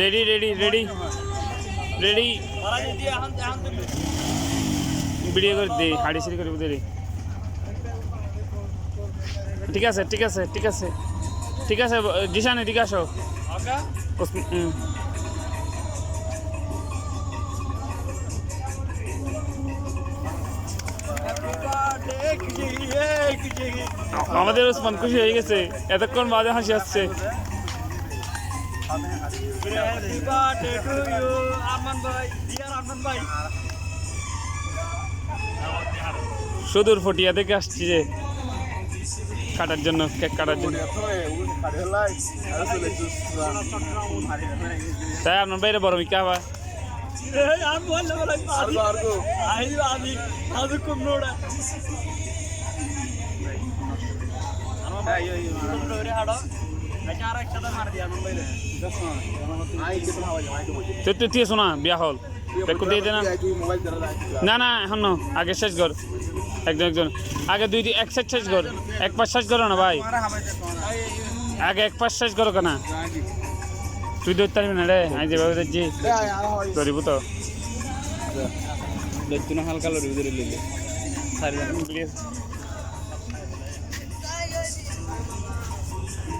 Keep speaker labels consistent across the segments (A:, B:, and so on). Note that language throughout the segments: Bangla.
A: Ready ready ready ready video করে দে, হাড়ি সিঁড়ি করে দে ঠিক আছে ঠিক আছে ঠিক আছে। ঠিক আছে, জিশান, এদিকে আসো। আমাদের ওসমান খুশি হয়ে গেছে। এতক্ষণ বাজে হাসি আসছে। সুদূর ফটিয়া থেকে আসছি যে কাটার জন্য, কেক কাটার জন্য। তাই আপনার বাইরে বড় মিকা আবার। তুই তুই শোনা বিয়া হল। না। না এখন না আগে শেষ কর। একজন একজন। আগে দুই এক সেট শেষ কর। এক পাশ শেষ করো না ভাই। আগে এক পাশ শেষ করো কেনা। তুই ধরতে পারবি না রে আমি যেভাবে দেখছি ধরিব তো।
B: হালকা লড়ি ধরে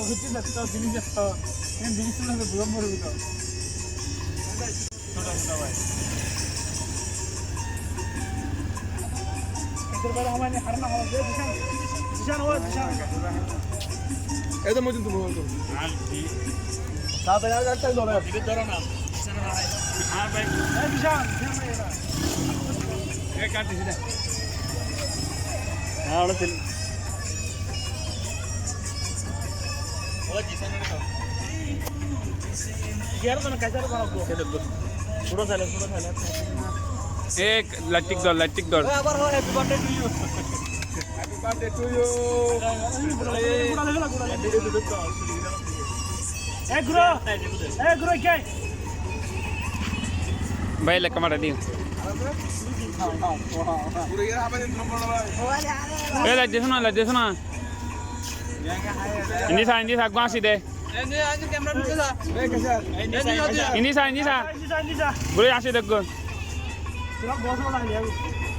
A: হচ্ছে দেখতো জিনিস দেখতো জিনিস ভুল মরবি তো
B: এটা মজুন তুমি বলতো
A: এক লাইটিক দল লাইটিক দল
B: বার্থডে টু ইউ
A: ভাই লেখা মারা দিও
B: পুরো ইয়ার হবে দিন নম্বর ভাই
A: এ লাইট দেখো না লাইট না ইন্দি সা ইন্দি সা গাছি দে।
B: এই কেসা
A: ইন্দি সা ইন্দি সা ঘুরে আসি দেখো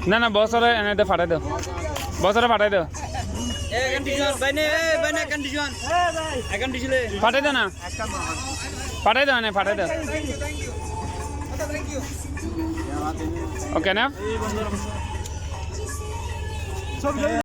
A: না না বছরে এনে দে ফাটাই দাও বছরে ফাটাই দাও ফাটাই দাও না। ফাটাই দাও এনে ফাটাই দাও ওকে না?